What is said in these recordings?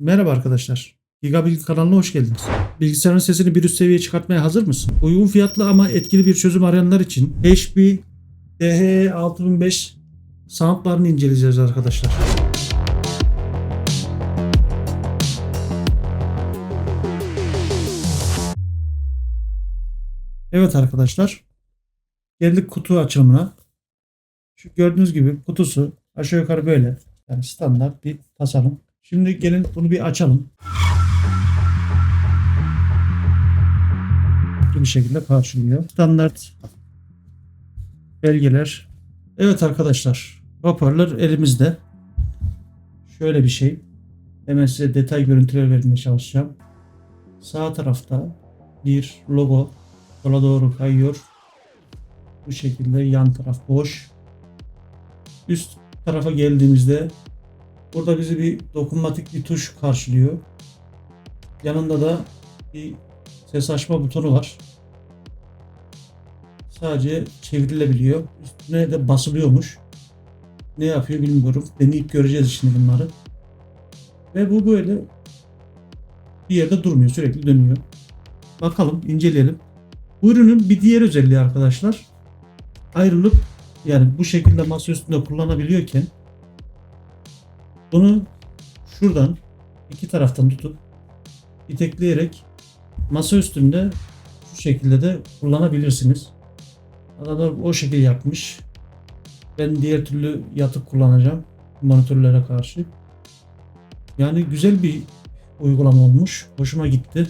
Merhaba arkadaşlar. Gigabilgi kanalına hoş geldiniz. Bilgisayarın sesini bir üst seviyeye çıkartmaya hazır mısın? Uygun fiyatlı ama etkili bir çözüm arayanlar için HP DH6005 soundlarını inceleyeceğiz arkadaşlar. Evet arkadaşlar. Geldik kutu açılımına. Şu gördüğünüz gibi kutusu aşağı yukarı böyle. Yani standart bir tasarım. Şimdi gelin bunu bir açalım. Bir şekilde karşılıyor. Standart belgeler. Evet arkadaşlar. Hoparlör elimizde. Şöyle bir şey. Hemen size detay görüntüler vermeye çalışacağım. Sağ tarafta bir logo sola doğru kayıyor. Bu şekilde yan taraf boş. Üst tarafa geldiğimizde burada bizi bir dokunmatik bir tuş karşılıyor. Yanında da bir ses açma butonu var. Sadece çevrilebiliyor. Üstüne de basılıyormuş. Ne yapıyor bilmiyorum. Deneyip göreceğiz şimdi bunları. Ve bu böyle bir yerde durmuyor. Sürekli dönüyor. Bakalım inceleyelim. Bu ürünün bir diğer özelliği arkadaşlar ayrılıp yani bu şekilde masa üstünde kullanabiliyorken bunu şuradan iki taraftan tutup itekleyerek masa üstünde şu şekilde de kullanabilirsiniz. Adamlar o şekilde yapmış. Ben diğer türlü yatıp kullanacağım monitörlere karşı. Yani güzel bir uygulama olmuş. Hoşuma gitti.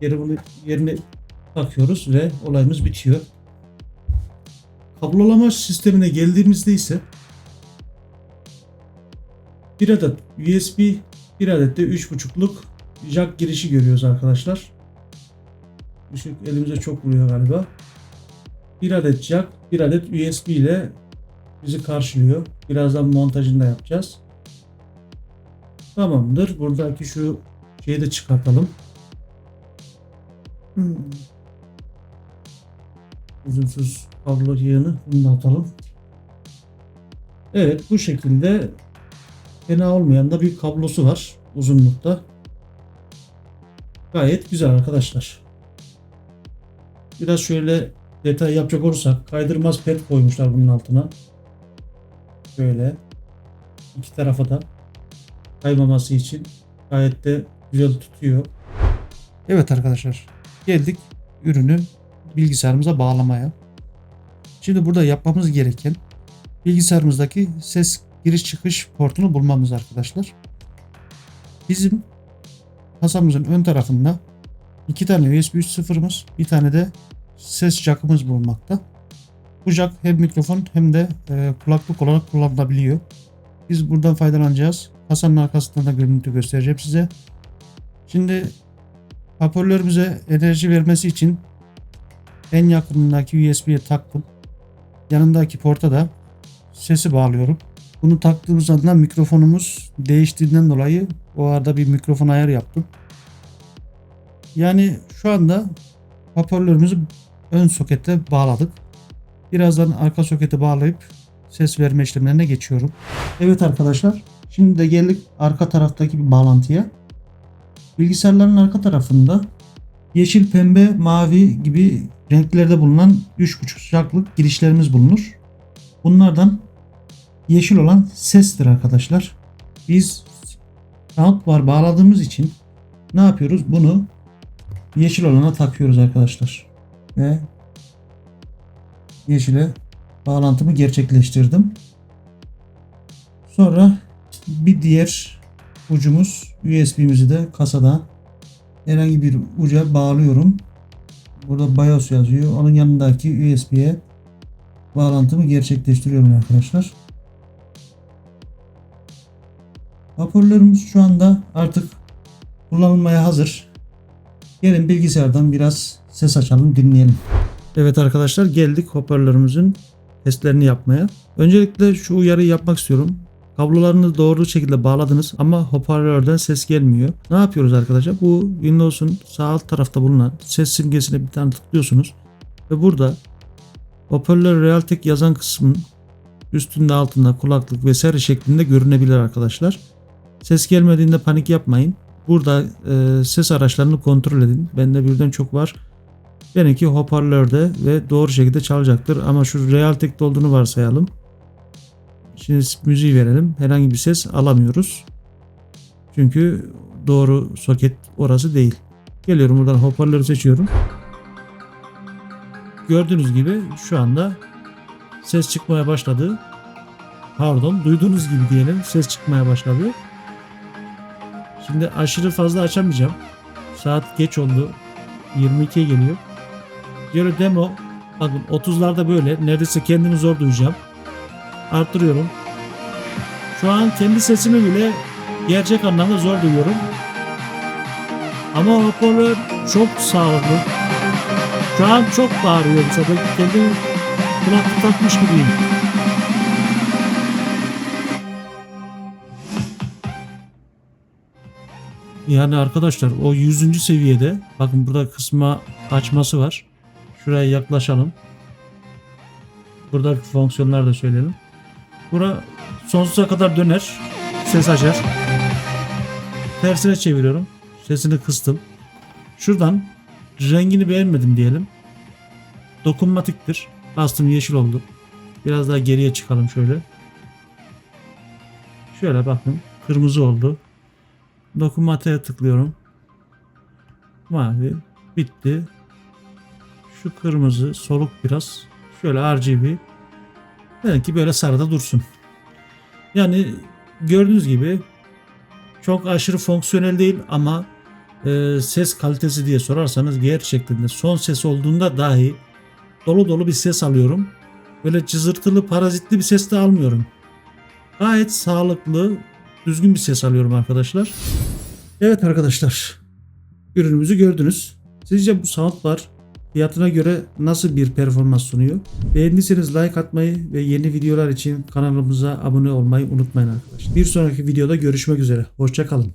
Geri bunu yerine takıyoruz ve olayımız bitiyor. Kablolama sistemine geldiğimizde ise bir adet USB, bir adet de 3.5'luk jack girişi görüyoruz arkadaşlar. Işık elimize çok vuruyor galiba. Bir adet jack, bir adet USB ile bizi karşılıyor. Birazdan montajını da yapacağız. Tamamdır. Buradaki şu şeyi de çıkartalım. Hmm. Uzunsuz kablo yığını bunu da atalım. Evet bu şekilde fena olmayan da bir kablosu var uzunlukta. Gayet güzel arkadaşlar. Biraz şöyle detay yapacak olursak kaydırmaz ped koymuşlar bunun altına. Böyle iki tarafa da kaymaması için gayet de güzel tutuyor. Evet arkadaşlar geldik ürünü bilgisayarımıza bağlamaya. Şimdi burada yapmamız gereken bilgisayarımızdaki ses giriş çıkış portunu bulmamız arkadaşlar. Bizim kasamızın ön tarafında iki tane USB 3.0'ımız bir tane de ses jack'ımız bulunmakta. Bu jack hem mikrofon hem de e, kulaklık olarak kullanılabiliyor. Biz buradan faydalanacağız. Kasanın arkasından da görüntü göstereceğim size. Şimdi hoparlörümüze enerji vermesi için en yakınındaki USB'ye taktım. Yanındaki porta da sesi bağlıyorum. Bunu taktığımız anda mikrofonumuz değiştiğinden dolayı o arada bir mikrofon ayar yaptım. Yani şu anda hoparlörümüzü ön sokete bağladık. Birazdan arka sokete bağlayıp ses verme işlemlerine geçiyorum. Evet arkadaşlar şimdi de geldik arka taraftaki bir bağlantıya. Bilgisayarların arka tarafında yeşil, pembe, mavi gibi renklerde bulunan 3.5 sıcaklık girişlerimiz bulunur. Bunlardan yeşil olan sestir arkadaşlar. Biz soundbar bağladığımız için ne yapıyoruz? Bunu yeşil olana takıyoruz arkadaşlar. Ve yeşile bağlantımı gerçekleştirdim. Sonra bir diğer ucumuz USB'mizi de kasada herhangi bir uca bağlıyorum. Burada BIOS yazıyor. Onun yanındaki USB'ye bağlantımı gerçekleştiriyorum arkadaşlar. Hoparlörümüz şu anda artık kullanılmaya hazır. Gelin bilgisayardan biraz ses açalım dinleyelim. Evet arkadaşlar geldik hoparlörümüzün testlerini yapmaya. Öncelikle şu uyarıyı yapmak istiyorum. Kablolarını doğru şekilde bağladınız ama hoparlörden ses gelmiyor. Ne yapıyoruz arkadaşlar? Bu Windows'un sağ alt tarafta bulunan ses simgesine bir tane tıklıyorsunuz. Ve burada hoparlör Realtek yazan kısmın üstünde altında kulaklık vesaire şeklinde görünebilir arkadaşlar. Ses gelmediğinde panik yapmayın. Burada e, ses araçlarını kontrol edin. Bende birden çok var. Benimki hoparlörde ve doğru şekilde çalacaktır. Ama şu Realtek'te olduğunu varsayalım. Şimdi müziği verelim. Herhangi bir ses alamıyoruz. Çünkü doğru soket orası değil. Geliyorum buradan hoparlörü seçiyorum. Gördüğünüz gibi şu anda ses çıkmaya başladı. Pardon duyduğunuz gibi diyelim ses çıkmaya başladı. Şimdi aşırı fazla açamayacağım. Saat geç oldu. 22'ye geliyor. Böyle demo bakın 30'larda böyle neredeyse kendimi zor duyacağım. Arttırıyorum. Şu an kendi sesimi bile gerçek anlamda zor duyuyorum. Ama hoparlör çok sağlıklı. Şu an çok bağırıyor bu sefer. Kendimi kulaklık takmış gibiyim. Yani arkadaşlar o 100. seviyede bakın burada kısma açması var. Şuraya yaklaşalım. Buradaki fonksiyonlar da söyleyelim. Bura sonsuza kadar döner. Ses açar. Tersine çeviriyorum. Sesini kıstım. Şuradan rengini beğenmedim diyelim. Dokunmatiktir. Bastım yeşil oldu. Biraz daha geriye çıkalım şöyle. Şöyle bakın. Kırmızı oldu. Dokunmatiğe tıklıyorum. Mavi. Bitti. Şu kırmızı soluk biraz. Şöyle RGB. Belki böyle sarıda dursun. Yani gördüğünüz gibi çok aşırı fonksiyonel değil ama e, ses kalitesi diye sorarsanız gerçekten de son ses olduğunda dahi dolu dolu bir ses alıyorum. Böyle cızırtılı parazitli bir ses de almıyorum. Gayet sağlıklı, düzgün bir ses alıyorum arkadaşlar. Evet arkadaşlar. Ürünümüzü gördünüz. Sizce bu soundbar fiyatına göre nasıl bir performans sunuyor? Beğendiyseniz like atmayı ve yeni videolar için kanalımıza abone olmayı unutmayın arkadaşlar. Bir sonraki videoda görüşmek üzere. Hoşçakalın.